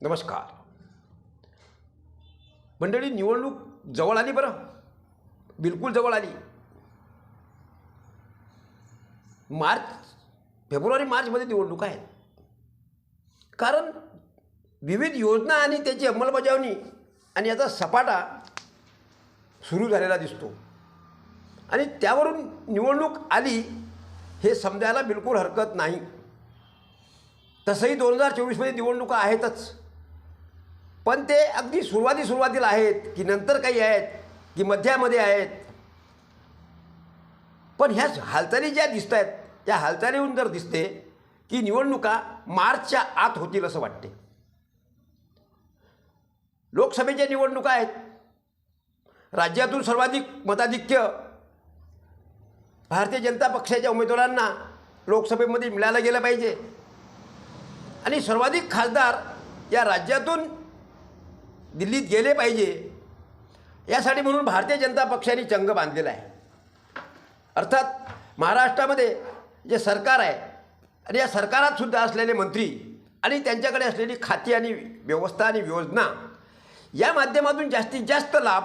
नमस्कार. मंडळी निवडणूक जवळ आली बरं. बिलकुल जवळ आली. मार्च फेब्रुवारी मार्चमध्ये निवडणूक आहेत. कारण विविध योजना आणि त्याची अंमलबजावणी आणि याचा सपाटा सुरू झालेला दिसतो. आणि त्यावरून निवडणूक आली हे समजायला बिलकुल हरकत नाही. तसंही दोन हजार चोवीसमध्ये निवडणुका आहेतच. पण ते अगदी सुरुवाती सुरुवातीला आहेत की नंतर काही आहेत की मध्यामध्ये आहेत. पण ह्या हालचाली ज्या दिसत आहेत या हालचालीहून जर दिसते की निवडणुका मार्चच्या आत होतील असं वाटते. लोकसभेच्या निवडणुका आहेत. राज्यातून सर्वाधिक मताधिक्य भारतीय जनता पक्षाच्या उमेदवारांना लोकसभेमध्ये मिळालं गेलं पाहिजे. आणि सर्वाधिक खासदार या राज्यातून दिल्लीत गेले पाहिजे. यासाठी म्हणून भारतीय जनता पक्षाने चंग बांधलेला आहे. अर्थात महाराष्ट्रामध्ये जे सरकार आहे आणि या सरकारात सुद्धा असलेले मंत्री आणि त्यांच्याकडे असलेली खाती आणि व्यवस्था आणि योजना या माध्यमातून जास्तीत जास्त लाभ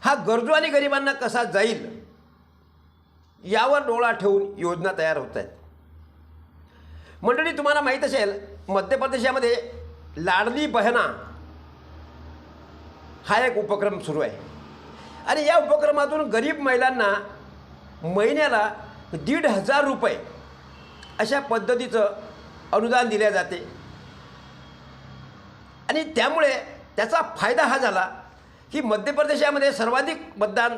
हा गरजू आणि गरिबांना कसा जाईल यावर डोळा ठेवून योजना तयार होत आहेत. मंडळी तुम्हाला माहीत असेल मध्य प्रदेशामध्ये लाडली बहना हा एक उपक्रम सुरू आहे. आणि या उपक्रमातून गरीब महिलांना महिन्याला दीड हजार रुपये अशा पद्धतीचं अनुदान दिले जाते. आणि त्यामुळे त्याचा फायदा हा झाला की मध्य प्रदेशामध्ये सर्वाधिक मतदान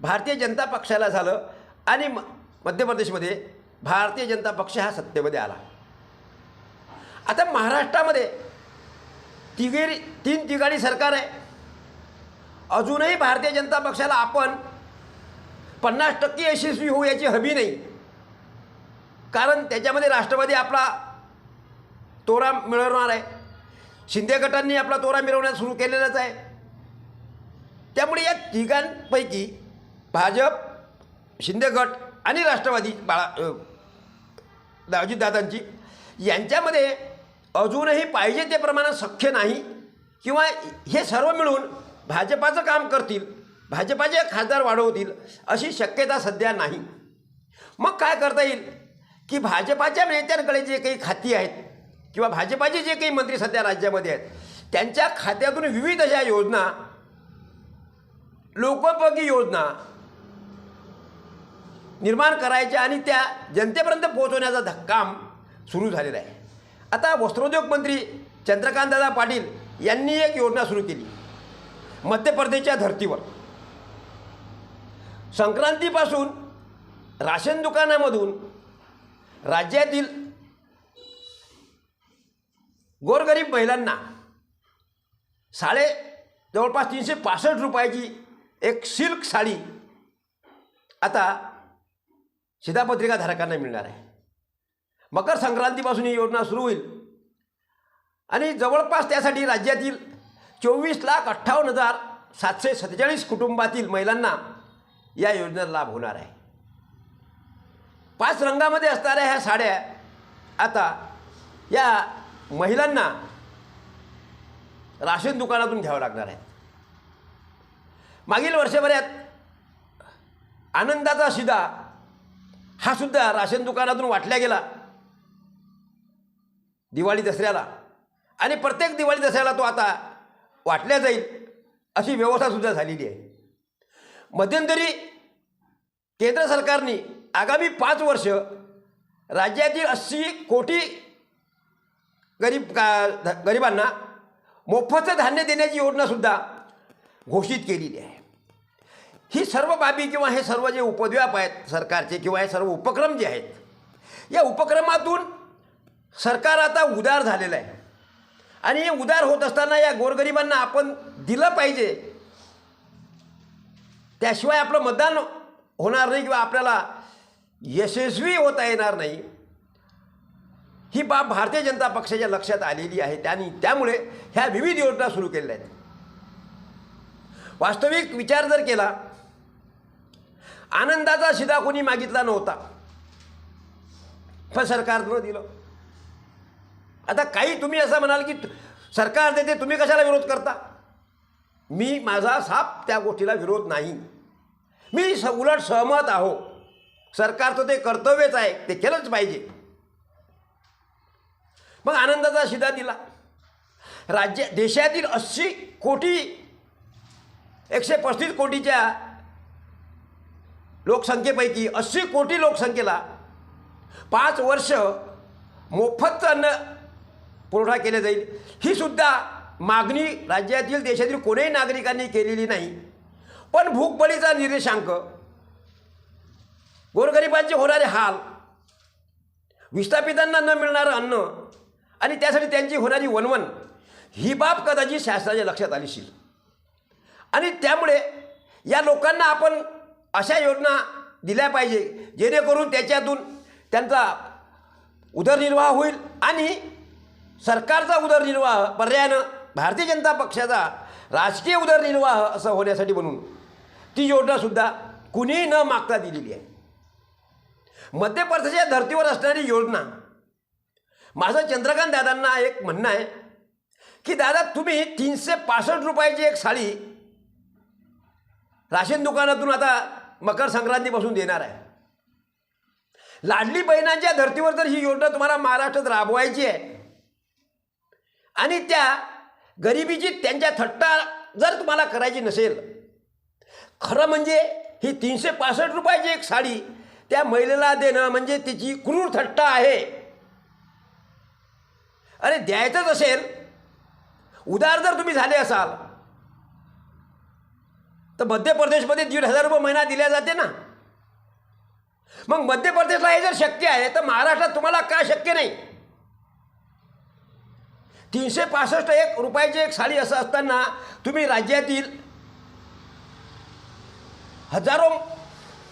भारतीय जनता पक्षाला झालं आणि म मध्य प्रदेशमध्ये भारतीय जनता पक्ष हा सत्तेमध्ये आला. आता महाराष्ट्रामध्ये तिघेरी तीन तिघाडी सरकार आहे. अजूनही भारतीय जनता पक्षाला आपण पन्नास टक्के यशस्वी होऊ याची हवी नाही. कारण त्याच्यामध्ये राष्ट्रवादी आपला तोरा मिळवणार आहे. शिंदे गटांनी आपला तोरा मिळवण्यास सुरू केलेलाच आहे. त्यामुळे या तिघांपैकी भाजप शिंदे गट आणि राष्ट्रवादी बाळा अजितदादांची यांच्यामध्ये अजूनही पाहिजे ते प्रमाणात सख्य नाही किंवा हे सर्व मिळून भाजपाचं काम करतील भाजपाचे खासदार वाढवतील अशी शक्यता सध्या नाही. मग काय करता येईल? की भाजपाच्या नेत्यांकडे जे काही खाती आहेत किंवा भाजपाचे जे काही मंत्री सध्या राज्यामध्ये आहेत त्यांच्या खात्यातून विविध अशा योजना लोकोपयोगी योजना निर्माण करायच्या आणि त्या जनतेपर्यंत पोहोचवण्याचा काम सुरू झालेलं आहे. आता वस्त्रोद्योग मंत्री चंद्रकांतदादा पाटील यांनी एक योजना सुरू केली. मध्य प्रदेशच्या धर्तीवर. संक्रांतीपासून राशन दुकानामधून राज्यातील गोरगरीब महिलांना साडे जवळपास तीनशे पासष्ट रुपयाची एक सिल्क साडी आता शिधापत्रिका धारकांना मिळणार आहे. मकर संक्रांतीपासून ही योजना सुरू होईल. आणि जवळपास त्यासाठी राज्यातील चोवीस लाख अठ्ठावन्न हजार सातशे सत्तेचाळीस कुटुंबातील महिलांना या योजनेचा लाभ होणार आहे. पाच रंगामध्ये असणाऱ्या ह्या साड्या आता या महिलांना राशन दुकानातून घ्यावं लागणार आहेत. मागील वर्षभरात आनंदाचा शिदा हा सुद्धा राशन दुकानातून वाटल्या गेला. दिवाळी दसऱ्याला. आणि प्रत्येक दिवाळी दसऱ्याला तो आता वाटल्या जाईल अशी व्यवस्थासुद्धा झालेली आहे. मध्यंतरी केंद्र सरकारने आगामी पाच वर्ष राज्यातील अस्सी कोटी गरीब का ध- गरिबांना मोफत धान्य देण्याची योजनासुद्धा घोषित केलेली आहे. ही सर्व बाबी किंवा हे सर्व जे उपद्व्याप आहेत सरकारचे किंवा हे सर्व उपक्रम जे आहेत या उपक्रमातून सरकार आता उदार झालेलं आहे. आणि हे उदार होत असताना या गोरगरिबांना आपण दिलं पाहिजे. त्याशिवाय आपलं मतदान होणार नाही किंवा आपल्याला यशस्वी होता येणार नाही. ही बाब भारतीय जनता पक्षाच्या लक्षात आलेली आहे. त्यांनी त्यामुळे ह्या विविध योजना सुरू केलेल्या आहेत. वास्तविक विचार जर केला आनंदाचा शिदा कोणी मागितला नव्हता. पण सरकारनं दिलं. आता काही तुम्ही असं म्हणाल की सरकार देते तुम्ही कशाला विरोध करता? मी माझा साप त्या गोष्टीला विरोध नाही. मी स उलट सहमत आहो. सरकारचं ते कर्तव्यच आहे ते केलंच पाहिजे. मग आनंदाचा शिदा दिला. राज्य देशातील अस्सी कोटी एकशे पस्तीस कोटीच्या लोकसंख्येपैकी अस्सी कोटी लोकसंख्येला पाच वर्ष मोफत अन्न पुरवठा केला जाईल. ही सुद्धा मागणी राज्यातील देशातील कोणीही नागरिकांनी केलेली नाही. पण भूकबळीचा निर्देशांक गोरगरिबांचे होणारे हाल विस्थापितांना न मिळणारं अन्न आणि त्यासाठी त्यांची होणारी वनवन ही बाब कदाचित शासनाच्या लक्षात आलीशील आणि त्यामुळे या लोकांना आपण अशा योजना दिल्या पाहिजे जेणेकरून त्याच्यातून त्यांचा उदरनिर्वाह होईल आणि सरकारचा उदरनिर्वाह पर्यायानं भारतीय जनता पक्षाचा राजकीय उदरनिर्वाह असं होण्यासाठी म्हणून ती योजनासुद्धा कुणीही न मागता दिलेली आहे. मध्य प्रदेशच्या धर्तीवर असणारी योजना माझं चंद्रकांत दादांना एक म्हणणं आहे की दादा तुम्ही तीनशे पासष्ट रुपयाची एक साडी राशन दुकानातून आता मकर संक्रांतीपासून देणार आहे. लाडली बहिणांच्या धर्तीवर जर ही योजना तुम्हाला महाराष्ट्रात राबवायची आहे. आणि त्या गरिबीची त्यांच्या थट्टा जर तुम्हाला करायची नसेल खरं म्हणजे ही तीनशे पासष्ट रुपयाची एक साडी त्या महिलेला देणं म्हणजे तिची क्रूर थट्टा आहे. अरे द्यायचंच असेल उदार जर तुम्ही झाले असाल तर मध्य प्रदेशमध्ये दीड हजार रुपये महिना दिल्या जाते ना. मग मध्य प्रदेशला हे जर शक्य आहे तर महाराष्ट्रात तुम्हाला का शक्य नाही? तीनशे पासष्ट एक रुपयाची एक साडी असं असताना तुम्ही राज्यातील हजारो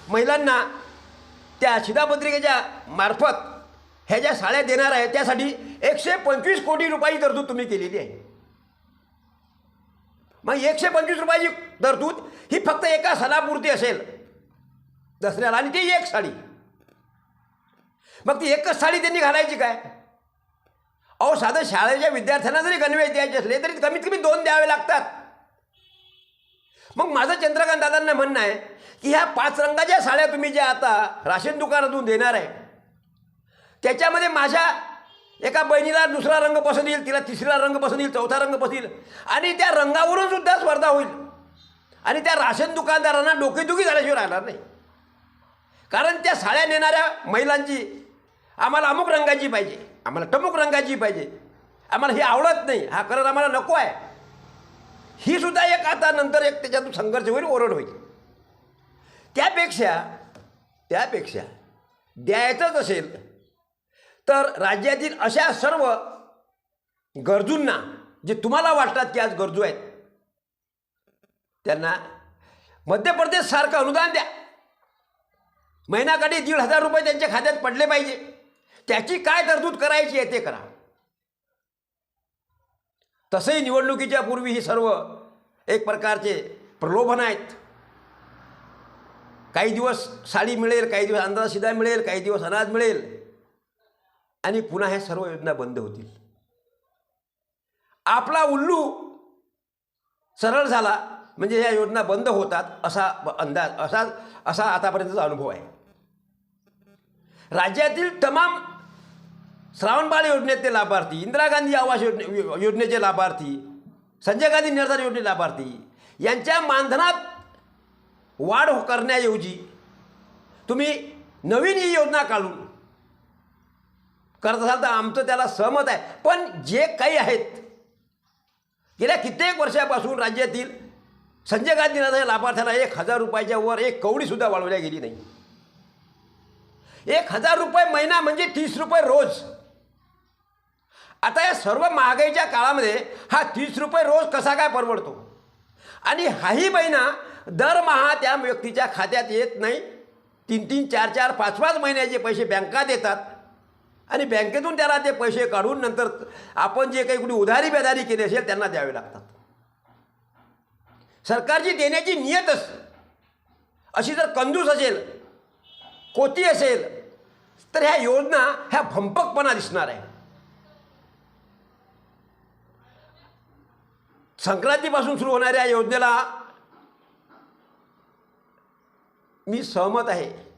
महिलांना त्या शिधापत्रिकेच्या मार्फत ह्या ज्या साड्या देणार आहे त्यासाठी एकशे पंचवीस कोटी रुपयाची तरतूद तुम्ही केलेली आहे. मग एकशे पंचवीस रुपयाची तरतूद ही फक्त एका सणापुरती असेल. दसऱ्याला आणि ती एक साडी. मग ती एकच साडी त्यांनी घालायची काय? अहो साधं शाळेच्या विद्यार्थ्यांना जरी गणवेश द्यायचे असले तरी कमीत कमी दोन द्यावे लागतात. मग माझं चंद्रकांत दादांना म्हणणं आहे की ह्या पाच रंगाच्या साड्या तुम्ही ज्या आता राशन दुकानातून देणार आहे त्याच्यामध्ये माझ्या एका बहिणीला दुसरा रंग पसंत येईल तिला तिसरा रंग पसंत येईल चौथा रंग पसंत येईल आणि त्या रंगावरून सुद्धा स्पर्धा होईल. आणि त्या राशन दुकानदारांना डोकेदुखी झाल्याशिवाय राहणार नाही. कारण त्या साड्या नेणाऱ्या महिलांची आम्हाला अमुक रंगाची पाहिजे. आम्हाला टमुक रंगाची पाहिजे. आम्हाला हे आवडत नाही. हा कलर आम्हाला नको आहे. ही सुद्धा एक आता नंतर एक त्याच्यातून संघर्ष होईल ओरड होईल. त्यापेक्षा त्यापेक्षा द्यायचंच असेल तर राज्यातील अशा सर्व गरजूंना जे तुम्हाला वाटतात की आज गरजू आहेत त्यांना मध्य प्रदेशसारखं अनुदान द्या. महिनाकडे दीड हजार रुपये त्यांच्या खात्यात पडले पाहिजे. त्याची काय तरतूद करायची आहे ते करा. तसंही निवडणुकीच्या पूर्वी ही सर्व एक प्रकारचे प्रलोभन आहेत. काही दिवस साडी मिळेल काही दिवस अंदाज शिदा मिळेल काही दिवस अनाज मिळेल. आणि पुन्हा ह्या सर्व योजना बंद होतील. आपला उल्लू सरळ झाला म्हणजे ह्या योजना बंद होतात असा अंदाज असा असा आतापर्यंतचा अनुभव आहे. राज्यातील तमाम श्रावणबाळ योजनेतले लाभार्थी इंदिरा गांधी आवास योजने योजनेचे लाभार्थी संजय गांधी निर्धार योजने लाभार्थी यांच्या मानधनात वाढ करण्याऐवजी तुम्ही नवीन ही योजना काढून करत असाल तर आमचं त्याला सहमत आहे. पण जे काही आहेत गेल्या कित्येक वर्षापासून राज्यातील संजय गांधी निर्धार लाभार्थ्याला एक हजार रुपयाच्या वर एक कवडीसुद्धा वाढवल्या गेली नाही. एक हजार रुपये महिना म्हणजे तीस रुपये रोज. आता या सर्व महागाईच्या काळामध्ये हा तीस रुपये रोज कसा काय परवडतो? आणि हाही महिना दरमहा त्या व्यक्तीच्या खात्यात येत नाही. तीन तीन चार चार पाच पाच महिन्याचे पैसे बँका देतात आणि बँकेतून त्याला ते पैसे काढून नंतर आपण जे काही कुठे उधारी बेदारी केली असेल त्यांना द्यावे लागतात. सरकारची देण्याची नियतच अशी जर कंजूस असेल कोती असेल तर ह्या योजना ह्या भंपकपणा दिसणार आहे. संक्रांतीपासून सुरू होणाऱ्या योजनेला मी सहमत आहे.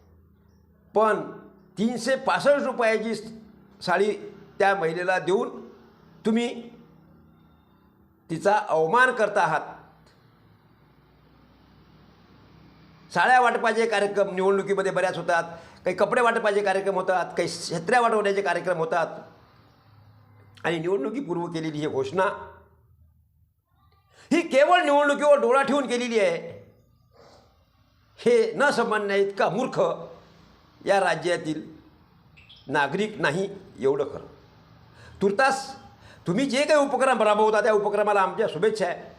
पण तीनशे पासष्ट रुपयाची साडी त्या महिलेला देऊन तुम्ही तिचा अवमान करता आहात. साड्या वाटपाचे कार्यक्रम निवडणुकीमध्ये बऱ्याच होतात. काही कपडे वाटपाचे कार्यक्रम होतात. काही छत्र्या वाटवण्याचे कार्यक्रम होतात. आणि निवडणुकीपूर्व केलेली ही घोषणा ही केवळ निवडणुकीवर डोळा ठेवून केलेली आहे. हे न समजण्या इतका मूर्ख या राज्यातील नागरिक नाही एवढं खरं. तुर्तास तुम्ही जे काही उपक्रम राबवता त्या उपक्रमाला आमच्या शुभेच्छा आहे.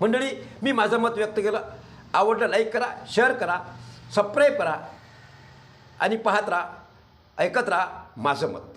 मंडळी मी माझं मत व्यक्त केलं. आवडलं लाईक करा शेअर करा सबस्क्राईब करा आणि पाहत राहा ऐकत राहा माझं मत.